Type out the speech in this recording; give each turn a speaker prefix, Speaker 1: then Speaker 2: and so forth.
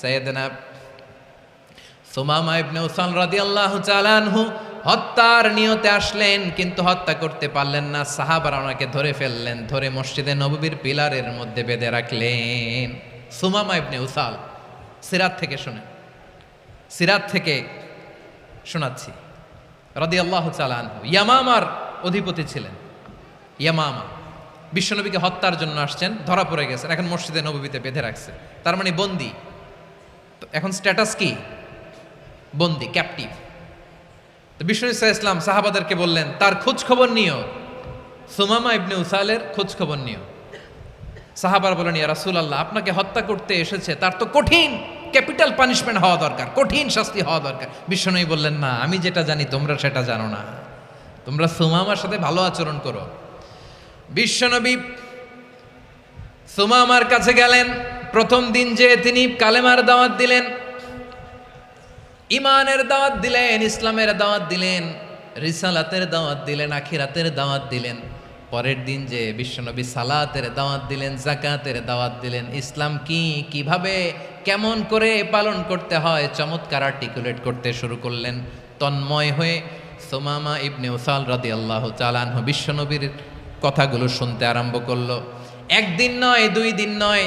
Speaker 1: সৈয়দনা সুমামা ইবনে রাদিয়াল্লাহু চালানহু হত্যার নিয়তে আসলেন, কিন্তু হত্যা করতে পারলেন না। সাহাবারা ওনাকে ধরে ফেললেন, ধরে মসজিদে নববীর পিলারের মধ্যে বেঁধে রাখলেন। সুমামা ইবনে উসাল, সিরাত থেকে শুনে, সিরাত থেকে শোনাচ্ছি। রদি আল্লাহ চালানহু ইয়ামামার অধিপতি ছিলেন। ইয়ামামা, বিশ্বনবীকে হত্যার জন্য আসছেন, ধরা পড়ে গেছেন, এখন মসজিদে নববীতে বেঁধে রাখছে। তার মানে বন্দি। তো এখন স্ট্যাটাস কি? বন্দি ক্যাপটিভ তো বিষ্ণু ইসা ইসলাম সাহাবাদেরকে বললেন, তার খোঁজ খবর নিও। সুমামা ইবনে উসালের খোঁজ খবর নিও। সাহাবার বলেন, ইয়া রাসূল আল্লাহ আপনাকে হত্যা করতে এসেছে, তার তো কঠিন ক্যাপিটাল পানিশমেন্ট হওয়া দরকার, কঠিন শাস্তি হওয়া দরকার। বিশ্বনবী বললেন, না, আমি যেটা জানি, তোমরা সেটা জানো না। তোমরা সুমামার সাথে ভালো আচরণ করো। বিশ্বনবী সুমামার কাছে গেলেন। প্রথম দিন যে তিনি কালেমার দাওয়াত দিলেন ইমানের দাওয়াত দিলেন, ইসলামের দাওয়াত দিলেন, রিসালাতের দাওয়াত দিলেন, আখিরাতের দাওয়াত দিলেন, পরের দিন যে বিশ্বনবী সালাতের দাওয়াত দিলেন জাকাতের দাওয়াত দিলেন, ইসলাম কি, কীভাবে, কেমন করে পালন করতে হয়, চমৎকার আর্টিকুলেট করতে শুরু করলেন তন্ময় হয়ে সোমামা ইবনে উসাল রাদি আল্লাহ চালানহ বিশ্বনবীর কথাগুলো শুনতে আরম্ভ করল। একদিন নয়, দুই দিন নয়